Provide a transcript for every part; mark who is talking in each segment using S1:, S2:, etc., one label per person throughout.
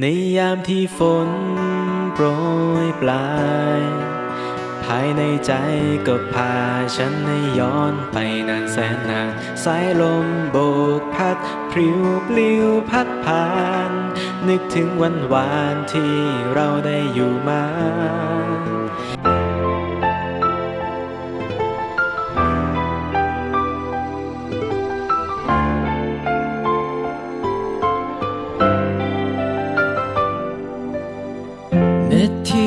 S1: ในยามที่ฝนโปรยปลาย ภายในใจก็พาฉันให้ย้อนไปนานแสนนาน สายลมโบกพัด พริ้วปลิวพัดผ่าน นึกถึงวันวานที่เราได้อยู่มา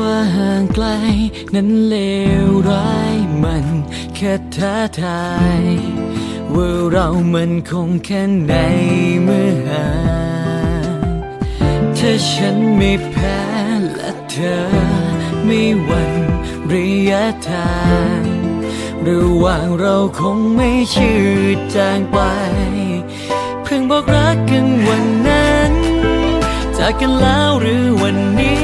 S2: ว่าห่างไกล นั้นเลวร้ายมันแค่ท้าทาย ว่าเรามันคงแค่ไหนเมื่อห่างถ้าฉันไม่แพ้และเธอ ไม่หวั่นระยะทางระหว่างเราคงไม่ชืดจางไป เพิ่งบอกรักกันวันนั้น จากกันแล้วหรือวันนี้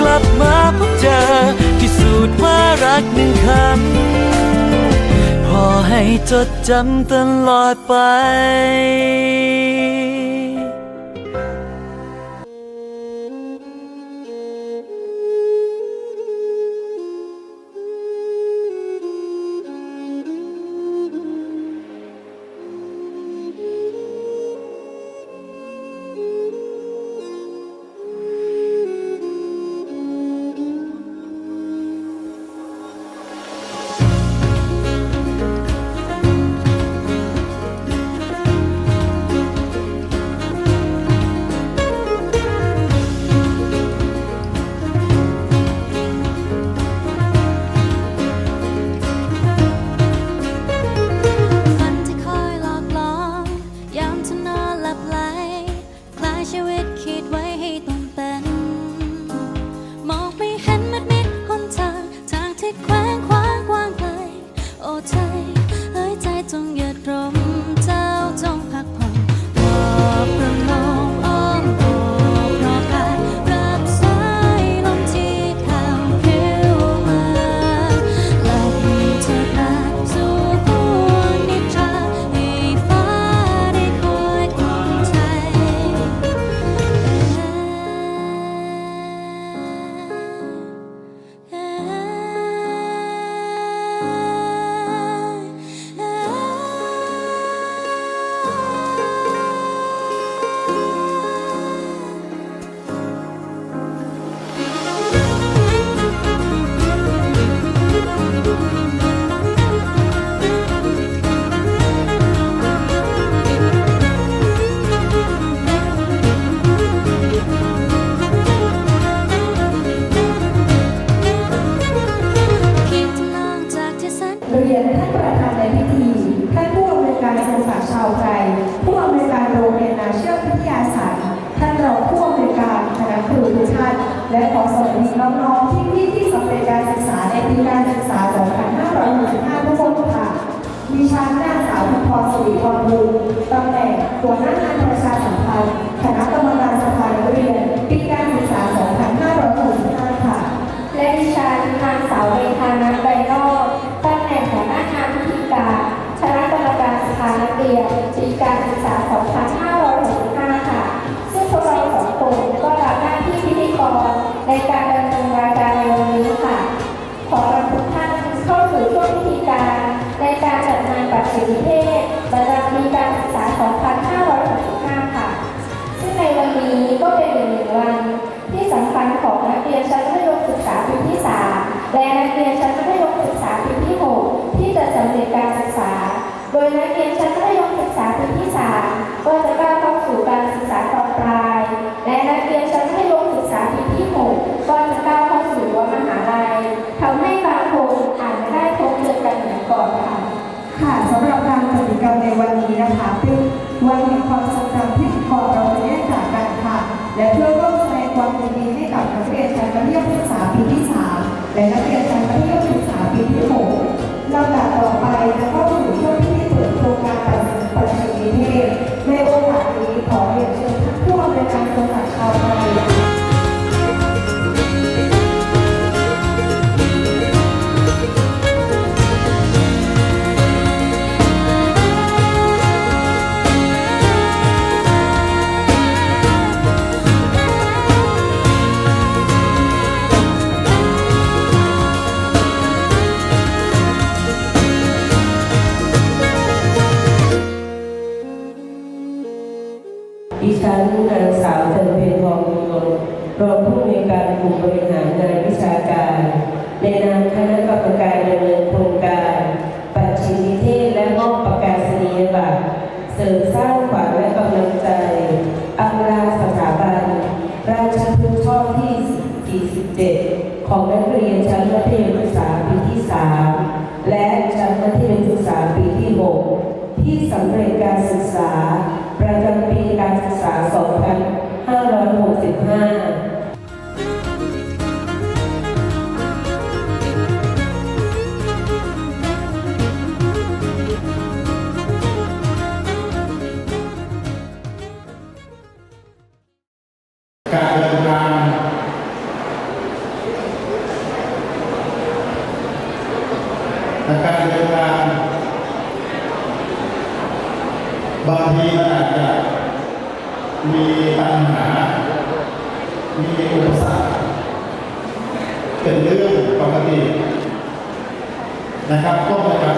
S2: กลับมาพบเจอพิสูจน์ว่ารักหนึ่งคำพอให้จดจำตลอดไป
S3: แขวงคว้างกว้างไกลโอ้ใจ
S4: นิเทศประจำปีการศึกษา 2565 ค่ะ ซึ่งในวันนี้ก็เป็นอีกหนึ่งวันที่สำคัญของนักเรียนชั้นมัธยมศึกษาปีที่ 3 และนักเรียนชั้นมัธยมศึกษาปีที่ 6 ที่จะสำเร็จการศึกษา โดยนักเรียนชั้นมัธยมศึกษาปีที่ 3 ก็จะ ¿verdad? ดิ
S5: ฉันนาง
S6: สาวจันเพญทองบุญยนต์รองผู้อำนการกลุ่มบริหารงานวิชาการ ในนามคณะกรรมการดำเนินโครงการ ปัจฉิมนิเทศและมอบประกาศนียบัตรเสริมสร้างขวัญและกำลังใจอำลาสถาบัน ราชพฤกษ์ช่อที่ 47 ของนักเรียนชั้นมัธยมศึกษาปีที่ 3 และชั้นมัธยมศึกษาปีที่ 6 ที่สำเร็จการศึกษา 25การ
S7: เดินทางการเดินทางบางทีมันอาจจะมีปัญหา มีอุปสรรคเป็นเรื่องปกติ นะครับก็เหมือนกับ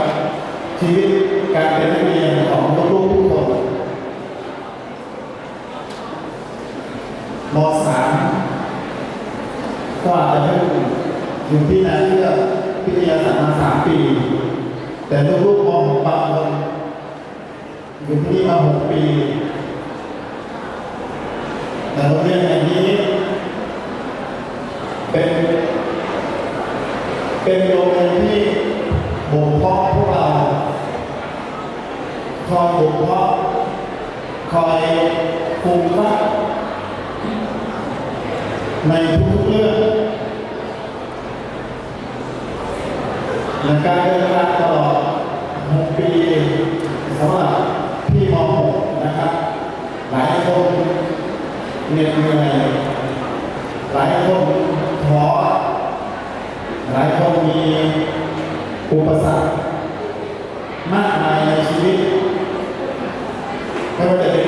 S7: ชีวิตการเป็นนักเรียนของลูกๆทุกคนมสามก็อาจจะเพิ่งอยู่ที่นาเลือกพิทยาศาสตร์มาสามปี แต่ลูกๆมหกบางคนอยู่ที่นี่มาหกปี แต่โรงเรียนแห่งนี้ เป็นโรงเรียนที่บ่มเพาะพวกเราคอยบ่มเพาะคอยปลูกฝังในทุกๆเรื่องและการเดินทางตลอด6ปีสำหรับพี่ม .6 นะครับ หลายคนเหน็ดเหนื่อยหลายคนท้อ หลายคนมีอุปสรรคมากมายในชีวิตไม่ว่าจะเป็น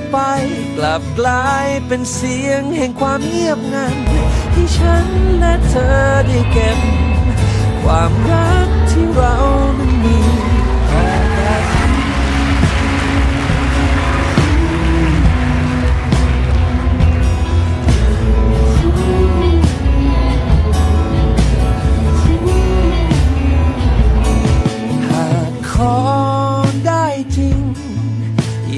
S8: ไป กลับกลายเป็นเสียงแห่งความเงียบงัน ที่ฉันและเธอได้เก็บ ความรักที่เรา